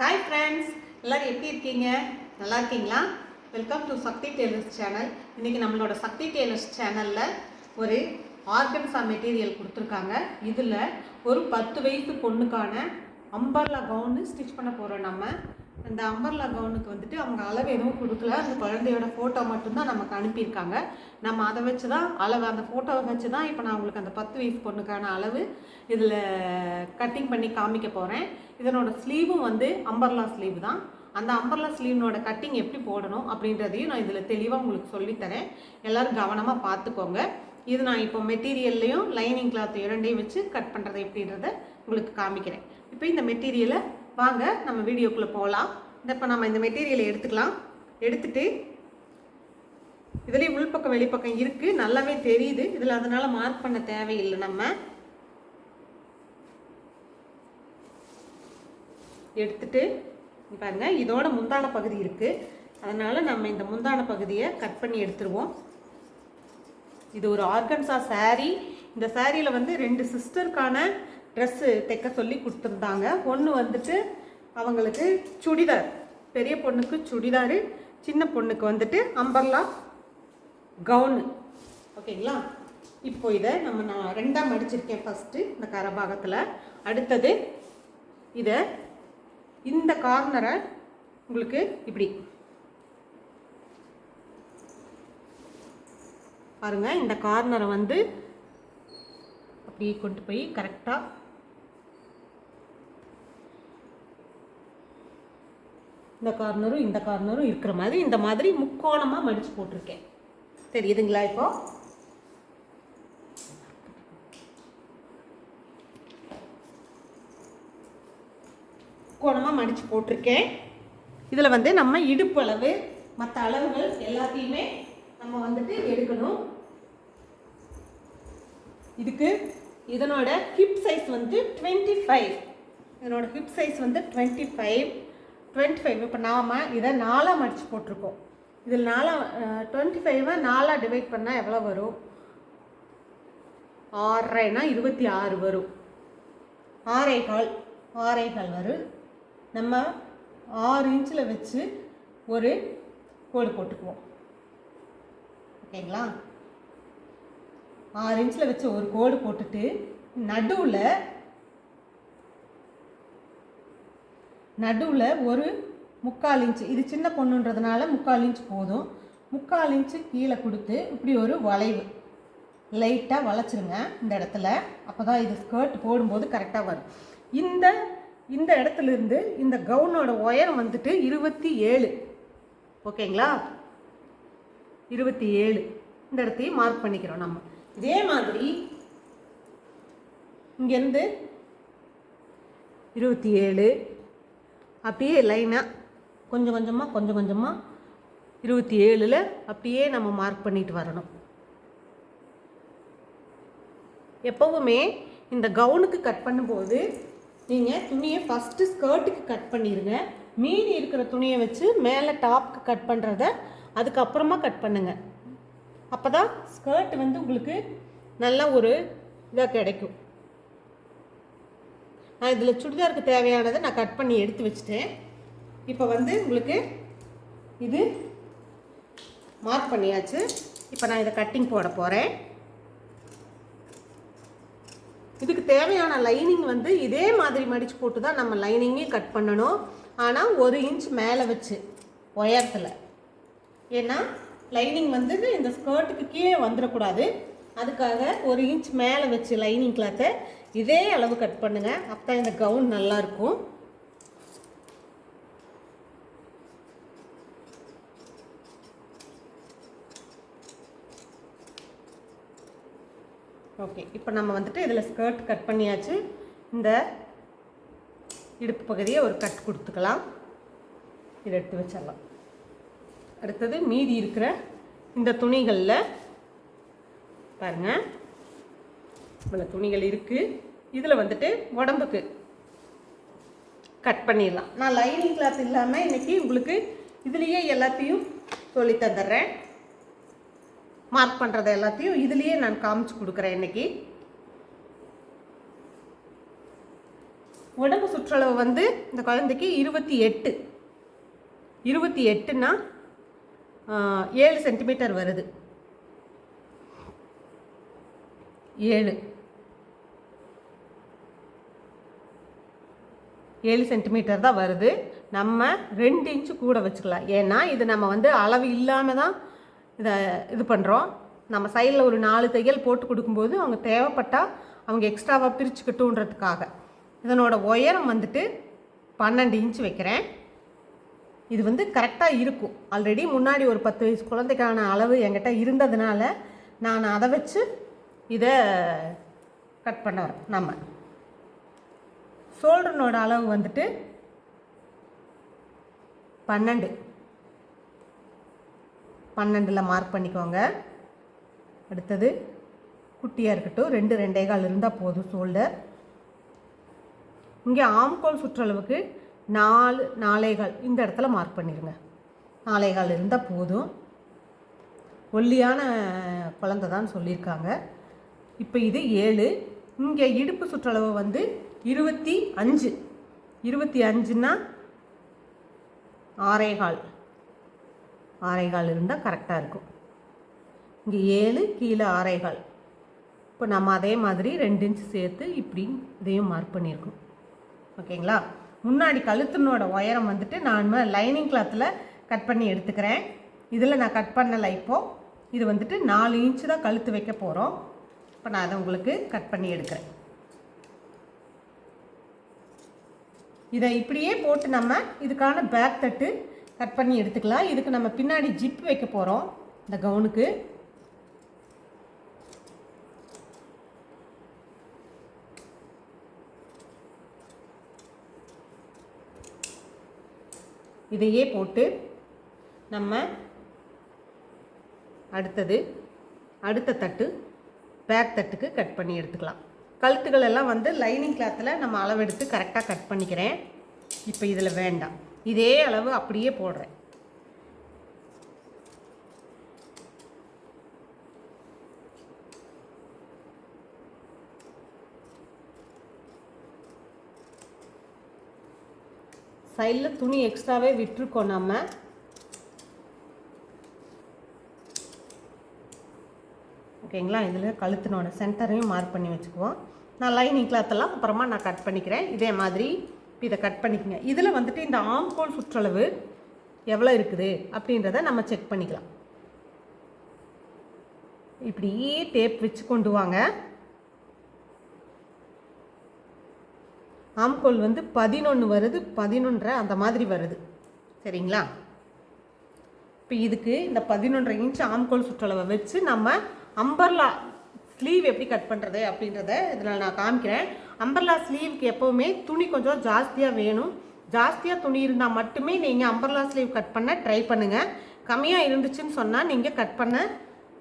Hi friends எல்லோரும் எப்படி இருக்கீங்க? நல்லா இருக்கீங்களா? Welcome to Shakti tailors channel இன்றைக்கி நம்மளோட சக்தி டெய்லர்ஸ் சேனலில் ஒரு ஆர்கன்ஸா மெட்டீரியல் கொடுத்துருக்காங்க. இதில் ஒரு பத்து வயசு பொண்ணுக்கான அம்பர்லா கவுனு ஸ்டிச் பண்ண போகிறோம் நம்ம. அந்த அம்பர்லா கவுனுக்கு வந்துட்டு அவங்க அளவு எதுவும் கொடுக்கல. அந்த குழந்தையோட ஃபோட்டோ மட்டும்தான் நமக்கு அனுப்பியிருக்காங்க. நம்ம அதை வச்சு தான் அளவு அந்த ஃபோட்டோவை வச்சு தான் இப்போ நான் உங்களுக்கு அந்த பத்து வயசு பொண்ணுக்கான அளவு இதில் கட்டிங் பண்ணி காமிக்க போகிறேன் இதனோட ஸ்லீவும் வந்து அம்பர்லா ஸ்லீவ் தான். அந்த அம்பர்லா ஸ்லீவ்னோட கட்டிங் எப்படி போடணும் அப்படின்றதையும் நான் இதில் தெளிவாக உங்களுக்கு சொல்லித்தரேன். எல்லோரும் கவனமாக பார்த்துக்கோங்க. இது நான் இப்போ மெட்டீரியல்லையும் லைனிங் கிளாத் இரண்டையும் வச்சு கட் பண்ணுறது எப்படின்றத உங்களுக்கு காமிக்கிறேன். இப்போ இந்த மெட்டீரியலை வாங்க நம்ம வீடியோக்குள்ளே போகலாம் இந்த இப்போ நம்ம இந்த மெட்டீரியலை எடுத்துக்கலாம். எடுத்துட்டு இதுலேயும் உள்பக்கம் வெளிப்பக்கம் இருக்குது நல்லாவே தெரியுது. இதில் அதனால் மார்க் பண்ண தேவையில்லை நம்ம. எடுத்துட்டு பாருங்க இதோட முந்தான பகுதி இருக்குது அதனால் நம்ம இந்த முந்தான பகுதியை கட் பண்ணி எடுத்துருவோம். இது ஒரு ஆர்கன்ஸா சாரீ இந்த சாரியில் வந்து ரெண்டு சிஸ்டருக்கான ட்ரெஸ்ஸு தைக்க சொல்லி கொடுத்துருந்தாங்க. ஒன்று வந்துட்டு அவங்களுக்கு சுடிதார். பெரிய பொண்ணுக்கு சுடிதாரு சின்ன பொண்ணுக்கு வந்துட்டு அம்பர்லா கவுனு ஓகேங்களா இப்போ இதை நம்ம நான் ரெண்டாக மடிச்சிருக்கேன் ஃபஸ்ட்டு இந்த கரபாகத்தில். அடுத்தது இதை இந்த கார்னரை உங்களுக்கு இப்படி. பாருங்கள் இந்த கார்னரை வந்து அப்படியே கொண்டு போய் கரெக்டாக இந்த கார்னரும் இந்த கார்னரும் இருக்கிற மாதிரி இந்த மாதிரி முக்கோணமாக மடித்து போட்டிருக்கேன். தெரியுதுங்களா இப்போ? கோணமாக மடித்து போட்டிருக்கேன். இதில் வந்து நம்ம இடுப்பு அளவு மற்ற அளவுகள் எல்லாத்தையுமே நம்ம வந்துட்டு எடுக்கணும். இதுக்கு இதனோட ஹிப் சைஸ் வந்து டுவெண்ட்டி ஃபைவ் இதனோட ஹிப் சைஸ் வந்து டுவெண்ட்டி ஃபைவ் டுவெண்ட்டி ஃபைவ் இப்போ நாம் இதை நாலாக மடித்து போட்டிருக்கோம். இதில் நாலாக டுவெண்ட்டி ஃபைவை நாலாக டிவைட் பண்ணால் எவ்வளோ வரும்? ஆறரைனா இருபத்தி ஆறு வரும். ஆறே கால் ஆறே கால் வரும் நம்ம ஆறு இன்ச்சில் வச்சு ஒரு கோடு போட்டுக்குவோம். ஓகேங்களா? ஆறு இன்ச்சில் வச்சு ஒரு கோடு போட்டுட்டு நடுவில் நடுவில் ஒரு முக்கால் இன்ச்சு இது சின்ன பொண்ணுன்றதுனால முக்கால் இன்ச் போதும். முக்கால் இன்ச்சு கீழே கொடுத்து இப்படி ஒரு வளைவு. லைட்டாக வளைச்சிருங்க இந்த இடத்துல. அப்போ தான் இது ஸ்கர்ட் போடும்போது கரெக்டாக வரும். இந்த இந்த இடத்துல இருந்து இந்த கவுனோட உயரம் வந்துட்டு இருபத்தி ஏழு. ஓகேங்களா? இருபத்தி ஏழு. இந்த இடத்தையும் மார்க் பண்ணிக்கிறோம் நம்ம. இதே மாதிரி இங்கேருந்து இருபத்தி ஏழு அப்படியே லைனாக கொஞ்சம் கொஞ்சமாக கொஞ்சம் கொஞ்சமாக இருபத்தி ஏழில் அப்படியே நம்ம மார்க் பண்ணிட்டு வரணும். எப்போவுமே இந்த கவுனுக்கு கட் பண்ணும்போது நீங்கள் துணியை ஃபஸ்ட்டு ஸ்கர்ட்டுக்கு கட் பண்ணிடுங்க மீதி இருக்கிற துணியை வச்சு மேலே டாப்க்கு கட் பண்ணுறத அதுக்கப்புறமா கட் பண்ணுங்கள் அப்போ தான் ஸ்கர்ட் வந்து உங்களுக்கு நல்ல ஒரு இதாக கிடைக்கும். நான் இதில் சுடிதாருக்கு தேவையானதை நான் கட் பண்ணி எடுத்து வச்சுட்டேன். இப்போ வந்து உங்களுக்கு இது மார்க் பண்ணியாச்சு. இப்போ நான் இதை கட்டிங் போட போகிறேன் இதுக்கு தேவையான லைனிங் வந்து இதே மாதிரி மடித்து போட்டு தான் நம்ம லைனிங்கே கட் பண்ணணும். ஆனால் ஒரு இன்ச் மேலே வச்சு உயரத்தில். ஏன்னா லைனிங் வந்து இந்த ஸ்கர்ட்டுக்கு கீழே வந்துடக்கூடாது. அதுக்காக ஒரு இன்ச் மேலே வச்சு லைனிங் கிளாத்தை இதே அளவு கட் பண்ணுங்கள் அப்போ இந்த கவுன் நல்லாயிருக்கும் ஓகே இப்போ நம்ம வந்துட்டு இதில் ஸ்கர்ட் கட் பண்ணியாச்சு. இந்த இடுப்பு பகுதியை ஒரு கட் கொடுத்துக்கலாம். இதை எடுத்து வச்சிடலாம். அடுத்தது மீதி இருக்கிற இந்த துணிகளில் பாருங்கள் இவ்வளோ துணிகள் இருக்குது இதில் வந்துட்டு உடம்புக்கு கட் பண்ணிடலாம். நான் லைனிங் கிளாத் இல்லாமல் இன்றைக்கி உங்களுக்கு இதுலேயே எல்லாத்தையும் சொல்லி தந்துடுறேன். மார்க் பண்ணுறத எல்லாத்தையும் இதுலேயே நான் காமிச்சு கொடுக்குறேன் இன்றைக்கி உடம்பு சுற்றளவு வந்து இந்த குழந்தைக்கு இருபத்தி எட்டு. இருபத்தி எட்டுனா ஏழு சென்டிமீட்டர் வருது. ஏழு. ஏழு சென்டிமீட்டர் தான் வருது. நம்ம ரெண்டு இன்ச்சு கூட வச்சுக்கலாம். ஏன்னா இது நம்ம வந்து அளவு இல்லாமல் தான் இதை இது பண்ணுறோம் நம்ம சைடில் ஒரு நாலு தையல் போட்டு கொடுக்கும்போது அவங்க தேவைப்பட்டால் அவங்க எக்ஸ்ட்ராவாக பிரிச்சுக்கிட்டுன்றதுக்காக இதனோட உயரம் வந்துட்டு பன்னெண்டு இன்ச்சு வைக்கிறேன். இது வந்து கரெக்டாக இருக்கும். ஆல்ரெடி முன்னாடி ஒரு பத்து வயசு குழந்தைக்கான அளவு என்கிட்ட இருந்ததுனால நான் அதை வச்சு இதை கட் பண்ண வரேன் நம்ம ஷோல்டர்னோட அளவு வந்துட்டு பன்னெண்டு. பன்னெண்டில் மார்க் பண்ணிக்கோங்க. அடுத்தது குட்டியாக இருக்கட்டும். ரெண்டு ரெண்டே கால் இருந்தால் போதும் ஷோல்டர் இங்கே ஆம்கோல் சுற்றளவுக்கு நாலு நாலேகால் இந்த இடத்துல மார்க் பண்ணிடுங்க நாலே கால் இருந்தால் போதும். ஒல்லியான குழந்தை தான் சொல்லியிருக்காங்க. இப்போ இது ஏழு. இங்கே இடுப்பு சுற்றளவு வந்து இருபத்தி அஞ்சு. இருபத்தி அஞ்சுன்னா ஆறே கால் இருந்தால் கரெக்டாக இருக்கும். இங்கே ஏழு கீழே ஆறேகால். இப்போ நம்ம அதே மாதிரி ரெண்டு இன்ச்சு சேர்த்து இப்படி இதையும் மார்க் பண்ணியிருக்கோம். ஓகேங்களா? முன்னாடி கழுத்தினோட உயரம் வந்துட்டு நான் லைனிங் கிளாத்தில் கட் பண்ணி எடுத்துக்கிறேன். இதில் நான் கட் பண்ணலை இப்போது இது வந்துட்டு நாலு இன்ச்சு தான் கழுத்து வைக்க போகிறோம் இப்போ நான் அதை உங்களுக்கு கட் பண்ணி எடுக்கிறேன். இதை இப்படியே போட்டு நம்ம இதுக்கான பேக் தட்டு கட் பண்ணி எடுத்துக்கலாம். இதுக்கு நம்ம பின்னாடி ஜிப் வைக்க போகிறோம் இந்த கவுனுக்கு. இதையே போட்டு நம்ம அடுத்தது அடுத்த தட்டு பேக் தட்டுக்கு கட் பண்ணி எடுத்துக்கலாம். கழுத்துக்கள் எல்லாம் வந்து லைனிங் கிளாத்தில் நம்ம அளவெடுத்து கரெக்டாக கட் பண்ணிக்கிறேன். இப்போ இதில் வேண்டாம். இதே அளவு அப்படியே போடுறேன். சைடில் துணி எக்ஸ்ட்ராவே விட்டுருக்கோம் நம்ம. ஓகேங்களா? இதில் கழுத்தினோட சென்டரையும் மார்க் பண்ணி வச்சுக்குவோம். நான் லைனிங் கிளாத்தெல்லாம் அப்புறமா நான் கட் பண்ணிக்கிறேன். இதே மாதிரி இதை கட் பண்ணிக்கங்க. இதில் வந்துட்டு இந்த ஆம்கோல் சுற்றளவு எவ்வளோ இருக்குது அப்படின்றத நம்ம செக் பண்ணிக்கலாம். இப்படியே டேப் வச்சு கொண்டு வாங்க. ஆம்கோல் வந்து பதினொன்று வருது பதினொன்றரை அந்த மாதிரி வருது. சரிங்களா? இப்போ இதுக்கு இந்த பதினொன்றரை இன்ச் ஆம்கோல் சுற்றளவை வச்சு நம்ம அம்பர்லா ஸ்லீவ் எப்படி கட் பண்ணுறது அப்படின்றத இதில் நான் காமிக்கிறேன். அம்பர்லா ஸ்லீவுக்கு எப்போவுமே துணி கொஞ்சம் ஜாஸ்தியாக வேணும். ஜாஸ்தியாக துணி இருந்தால் மட்டுமே நீங்கள் அம்பர்லா ஸ்லீவ் கட் பண்ண ட்ரை பண்ணுங்கள் கம்மியாக இருந்துச்சுன்னு சொன்னால் நீங்கள் கட் பண்ண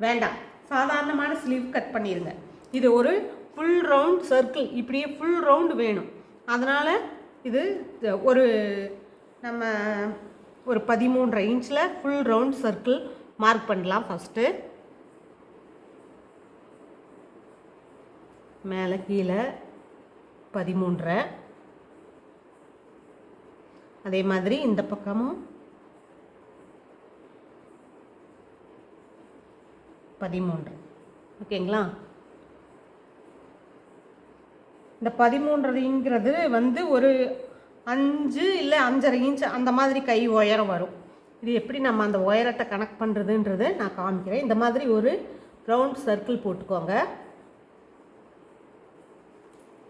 வேண்டாம். சாதாரணமான ஸ்லீவ் கட் பண்ணிடுங்க இது ஒரு ஃபுல் ரவுண்ட் சர்க்கிள் இப்படியே ஃபுல் ரவுண்டு வேணும். அதனால் இது ஒரு நம்ம ஒரு பதிமூன்றரை இன்ச்சில் ஃபுல் ரவுண்ட் சர்க்கிள் மார்க் பண்ணலாம் ஃபஸ்ட்டு மேலே கீழே பதிமூன்றரை அதே மாதிரி இந்த பக்கமும் பதிமூன்று. ஓகேங்களா? இந்த பதிமூன்றரைங்கிறது வந்து ஒரு அஞ்சு இல்லை அஞ்சரை இன்ச் அந்த மாதிரி கை உயரம் வரும். இது எப்படி நம்ம அந்த உயரத்தை கனெக்ட் பண்ணுறதுன்றது நான் காமிக்கிறேன். இந்த மாதிரி ஒரு ரவுண்ட் சர்க்கிள் போட்டுக்கோங்க.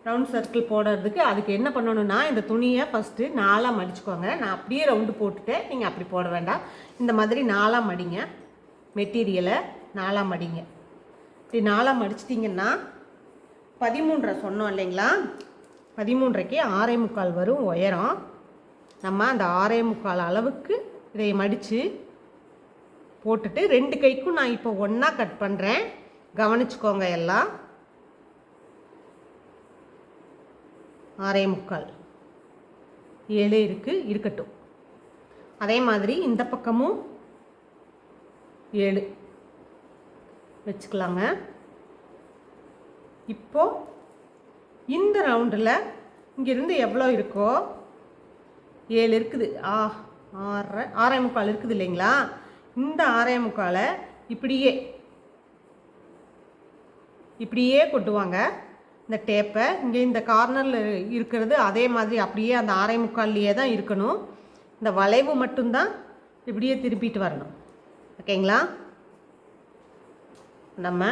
ரவுண்ட் சர்க்கிள் போடுறதுக்கு அதுக்கு என்ன பண்ணணும்னா இந்த துணியை ஃபஸ்ட்டு நாலாக மடிச்சுக்கோங்க. நான் அப்படியே ரவுண்டு போட்டுட்டேன். நீங்கள் அப்படி போட வேண்டாம். இந்த மாதிரி நாலாக மடிங்க. மெட்டீரியலை நாலாக மடிங்க. இப்படி நாலாக மடிச்சிட்டிங்கன்னா பதிமூன்றரை சொன்னோம் இல்லைங்களா? பதிமூன்றைக்கு ஆறே முக்கால் வரும் உயரம். நம்ம அந்த ஆறே முக்கால் அளவுக்கு இதை மடித்து போட்டுட்டு ரெண்டு கைக்கும் நான் இப்போ ஒன்றா கட் பண்ணுறேன் கவனிச்சுக்கோங்க எல்லாம். ஆறே முக்கால். ஏழு இருக்குது இருக்கட்டும். அதே மாதிரி இந்த பக்கமும் ஏழு. வச்சுக்கலாங்க. இப்போது இந்த ரவுண்டில் இங்கேருந்து எவ்வளோ இருக்கோ? ஏழு இருக்குது. ஆ ஆறரை ஆறே முக்கால் இருக்குது இல்லைங்களா? இந்த ஆறே முக்காலை இப்படியே இப்படியே கொட்டுவாங்க. இந்த டேப்பை இங்கே இந்த கார்னரில் இருக்கிறது அதே மாதிரி அப்படியே அந்த ஆரை முக்கால்லையே தான் இருக்கணும். இந்த வளைவு மட்டும்தான் இப்படியே திருப்பிட்டு வரணும். ஓகேங்களா? நம்ம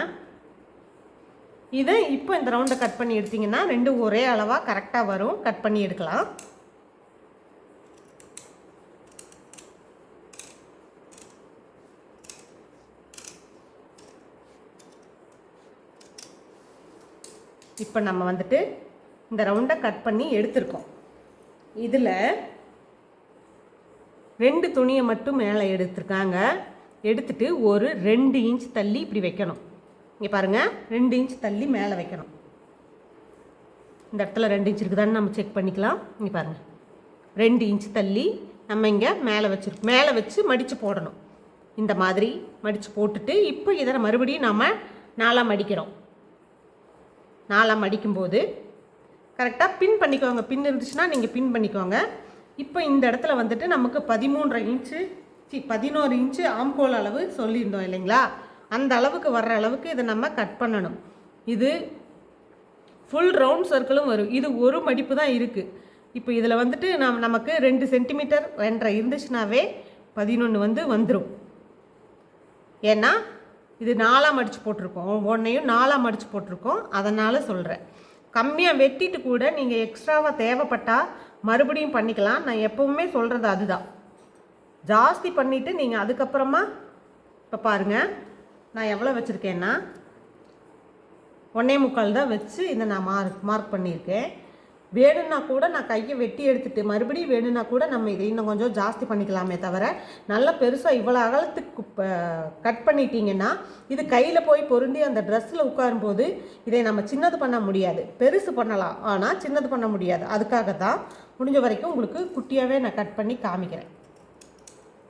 இதை இப்போ இந்த ரவுண்டை கட் பண்ணி எடுத்திங்கன்னா ரெண்டும் ஒரே அளவாக கரெக்டாக வரும். கட் பண்ணி எடுக்கலாம். இப்போ நம்ம வந்துட்டு இந்த ரவுண்டை கட் பண்ணி எடுத்திருக்கோம். இதில் ரெண்டு துணியை மட்டும் மேலே எடுத்திருக்காங்க. எடுத்துட்டு ஒரு ரெண்டு இன்ச் தள்ளி இப்படி வைக்கணும். இங்கே பாருங்கள் ரெண்டு இன்ச் தள்ளி மேலே வைக்கணும். இந்த இடத்துல ரெண்டு இன்ச் இருக்குதான்னு நம்ம செக் பண்ணிக்கலாம். இங்கே பாருங்கள் ரெண்டு இன்ச் தள்ளி நம்ம இங்கே மேலே வச்சுருக்கோம் மேலே வச்சு மடித்து போடணும். இந்த மாதிரி மடித்து போட்டுட்டு இப்போ இதை மறுபடியும் நம்ம நாளாக மடிக்கிறோம் நாலாம் அடிக்கும்போது. கரெக்டாக பின் பண்ணிக்கோங்க. பின் இருந்துச்சுன்னா நீங்கள் பின் பண்ணிக்கோங்க. இப்போ இந்த இடத்துல வந்துட்டு நமக்கு பதிமூன்றரை இன்ச்சு சி பதினோரு இன்ச்சு ஆம்கோல் அளவு சொல்லியிருந்தோம் இல்லைங்களா? அந்த அளவுக்கு வர்ற அளவுக்கு இதை நம்ம கட் பண்ணணும். இது ஃபுல் ரவுண்ட் சர்க்கிளும் வரும். இது ஒரு மடிப்பு தான் இருக்குது இப்போ இதில் வந்துட்டு நம் நமக்கு ரெண்டு சென்டிமீட்டர் ரெண்டரை இருந்துச்சுனாவே பதினொன்று வந்து வந்துடும் ஏன்னா இது நாலாக மடித்து போட்டிருக்கோம். ஒன்றையும் நாலாக மடித்து போட்டிருக்கோம். அதனால் சொல்கிறேன் கம்மியாக வெட்டிட்டு கூட நீங்கள் எக்ஸ்ட்ராவாக தேவைப்பட்டால் மறுபடியும் பண்ணிக்கலாம். நான் எப்போவுமே சொல்கிறது அதுதான். ஜாஸ்தி பண்ணிவிட்டு நீங்கள் அதுக்கப்புறமா இப்போ பாருங்கள் நான் எவ்வளோ வச்சுருக்கேன்னா ஒன்றே முக்கால் தான் வச்சு இதை நான் மார்க் மார்க் பண்ணியிருக்கேன். வேணும்னா கூட நான் கையை வெட்டி எடுத்துட்டு மறுபடியும் வேணும்னா கூட நம்ம இதை இன்னும் கொஞ்சம் ஜாஸ்தி பண்ணிக்கலாமே தவிர நல்லா பெருசாக இவ்வளோ அகலத்துக்கு கட் பண்ணிட்டீங்கன்னா இது கையில் போய் பொருந்தி அந்த ட்ரெஸ்ஸில் உட்காரும்போது இதை நம்ம சின்னது பண்ண முடியாது. பெருசு பண்ணலாம் ஆனால் சின்னது பண்ண முடியாது. அதுக்காக தான் முடிஞ்ச வரைக்கும் உங்களுக்கு குட்டியாகவே நான் கட் பண்ணி காமிக்கிறேன்.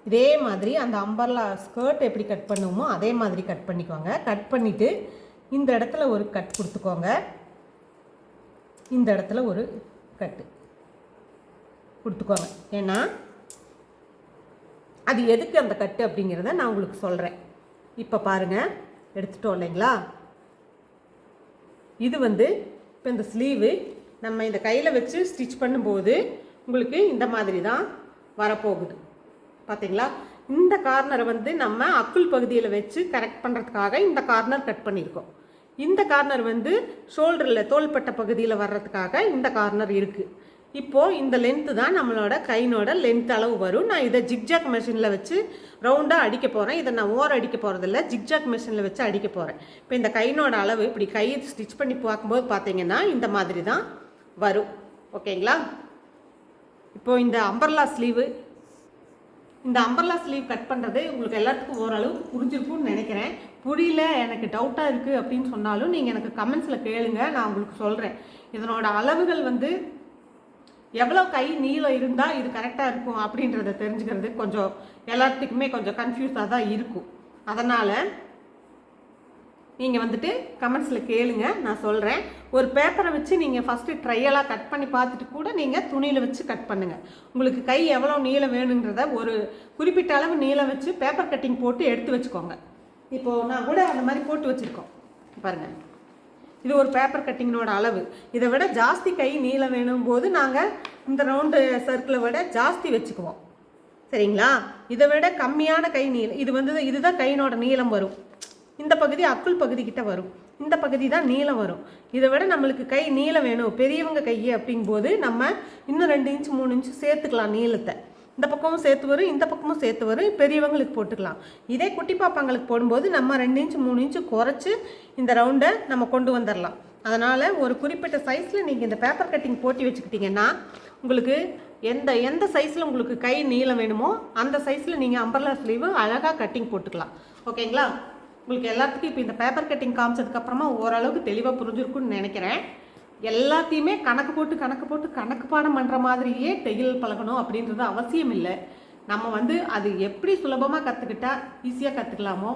இதே மாதிரி அந்த அம்பர்லா ஸ்கர்ட் எப்படி கட் பண்ணுவோமோ அதே மாதிரி கட் பண்ணிக்கோங்க. கட் பண்ணிவிட்டு இந்த இடத்துல ஒரு கட் கொடுத்துக்கோங்க. இந்த இடத்துல ஒரு கட்டு. கொடுத்துக்கோங்க. ஏன்னா அது எதுக்கு அந்த கட்டு அப்படிங்கிறத நான் உங்களுக்கு சொல்கிறேன் இப்போ பாருங்கள் எடுத்துட்டோம் இல்லைங்களா? இது வந்து இப்போ இந்த ஸ்லீவு நம்ம இந்த கையில் வச்சு ஸ்டிச் பண்ணும்போது உங்களுக்கு இந்த மாதிரி தான் வரப்போகுது. பார்த்தீங்களா இந்த கார்னரை வந்து நம்ம அக்குள் பகுதியில் வச்சு கரெக்ட் பண்ணுறதுக்காக இந்த கார்னர் கட் பண்ணியிருக்கோம். இந்த கார்னர் வந்து ஷோல்டரில் தோள்பட்ட பகுதியில் வர்றதுக்காக இந்த கார்னர் இருக்குது இப்போது இந்த லென்த்து தான் நம்மளோட கையினோட லென்த் அளவு வரும். நான் இதை ஜிக்ஜாக் மிஷினில் வச்சு ரவுண்டாக அடிக்க போகிறேன் இதை நான் ஓர அடிக்க போகிறதில்ல ஜிக்ஜாக் மிஷினில் வச்சு அடிக்க போகிறேன் இப்போ இந்த கையினோட அளவு இப்படி கையை ஸ்டிச் பண்ணி பார்க்கும்போது பார்த்தீங்கன்னா இந்த மாதிரி தான் வரும். ஓகேங்களா? இப்போது இந்த அம்பர்லா ஸ்லீவு இந்த அம்பர்லா ஸ்லீவ் கட் பண்ணுறது உங்களுக்கு எல்லாத்துக்கும் ஓரளவு புரிஞ்சிருக்கும்னு நினைக்கிறேன். புரியல எனக்கு டவுட்டாக இருக்குது அப்படின்னு சொன்னாலும் நீங்கள் எனக்கு கமெண்ட்ஸில் கேளுங்க நான் உங்களுக்கு சொல்கிறேன் இதனோட அளவுகள் வந்து எவ்வளோ கை நீளம் இருந்தால் இது கரெக்டாக இருக்கும் அப்படின்றத தெரிஞ்சுக்கிறது கொஞ்சம் எல்லாத்துக்குமே கொஞ்சம் கன்ஃபியூஸாக தான் இருக்கும். அதனால் நீங்கள் வந்துட்டு கமெண்ட்ஸில் கேளுங்க நான் சொல்கிறேன் ஒரு பேப்பரை வச்சு நீங்கள் ஃபஸ்ட்டு ட்ரையலாக கட் பண்ணி பார்த்துட்டு கூட நீங்கள் துணியில் வச்சு கட் பண்ணுங்கள் உங்களுக்கு கை எவ்வளோ நீளம் வேணுங்கிறத ஒரு குறிப்பிட்ட அளவு நீளம் வச்சு பேப்பர் கட்டிங் போட்டு எடுத்து வச்சுக்கோங்க. இப்போது நான் கூட அந்த மாதிரி போட்டு வச்சுருக்கோம். பாருங்கள் இது ஒரு பேப்பர் கட்டிங்கோட அளவு. இதை விட ஜாஸ்தி கை நீளம் வேணும் போது நாங்கள் இந்த ரவுண்டு சர்க்கிளை விட ஜாஸ்தி வச்சுக்குவோம். சரிங்களா? இதை விட கம்மியான கை நீளம் இது வந்து இதுதான் கையினோட நீளம் வரும். இந்த பகுதி அக்குள் பகுதி கிட்ட வரும். இந்த பகுதி தான் நீளம் வரும். இதை விட நம்மளுக்கு கை நீளம் வேணும். பெரியவங்க கை அப்படிங்கும்போது நம்ம இன்னும் ரெண்டு இன்ச் மூணு இன்ச் சேர்த்துக்கலாம் நீளத்தை. இந்த பக்கமும் சேர்த்து வரும் இந்த பக்கமும் சேர்த்து வரும். பெரியவங்களுக்கு போட்டுக்கலாம். இதே குட்டி பாப்பாங்களுக்கு போடும்போது நம்ம ரெண்டு இன்ச் மூணு இன்ச்சு குறைச்சி இந்த ரவுண்டை நம்ம கொண்டு வந்துடலாம் அதனால் ஒரு குறிப்பிட்ட சைஸில் நீங்கள் இந்த பேப்பர் கட்டிங் போட்டி வச்சுக்கிட்டிங்கன்னா உங்களுக்கு எந்த எந்த சைஸில் உங்களுக்கு கை நீளம் வேணுமோ அந்த சைஸில் நீங்கள் அம்பர்லா ஸ்லீவு அழகாக கட்டிங் போட்டுக்கலாம். ஓகேங்களா உங்களுக்கு எல்லாத்துக்கும் இப்போ இந்த பேப்பர் கட்டிங் காமிச்சதுக்கப்புறமா ஓரளவுக்கு தெளிவாக புரிஞ்சிருக்குன்னு நினைக்கிறேன். எல்லாத்தையுமே கணக்கு போட்டு கணக்கு போட்டு கணக்கு பாடம் பண்ணுற மாதிரியே தையல் பழகணும் அப்படின்றது அவசியம் இல்லை. நம்ம வந்து அது எப்படி சுலபமாக கற்றுக்கிட்டா ஈஸியாக கற்றுக்கலாமோ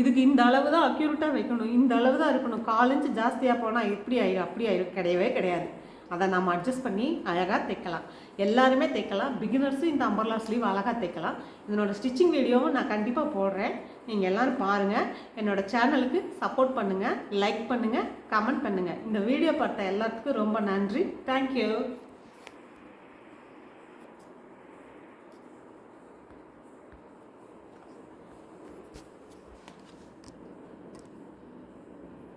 இதுக்கு இந்த அளவு தான் அக்யூரேட்டாக வைக்கணும் இந்த அளவு தான் இருக்கணும். காலஞ்சு ஜாஸ்தியாக போனால் எப்படி ஆயிடும் அப்படி ஆயிடும் கிடையவே கிடையாது. அதை நம்ம அட்ஜஸ்ட் பண்ணி அழகாக தைக்கலாம். எல்லாருமே தைக்கலாம். பிகினர்ஸும் இந்த அம்பர்லா ஸ்லீவ் அழகாக தைக்கலாம். இதனோட ஸ்டிச்சிங் வீடியோவும் நான் கண்டிப்பாக போடுறேன். நீங்கள் எல்லோரும் பாருங்கள் என்னோடய சேனலுக்கு சப்போர்ட் பண்ணுங்கள் லைக் பண்ணுங்கள் கமெண்ட் பண்ணுங்கள் இந்த வீடியோ பார்த்த எல்லாத்துக்கும் ரொம்ப நன்றி. தேங்க்யூ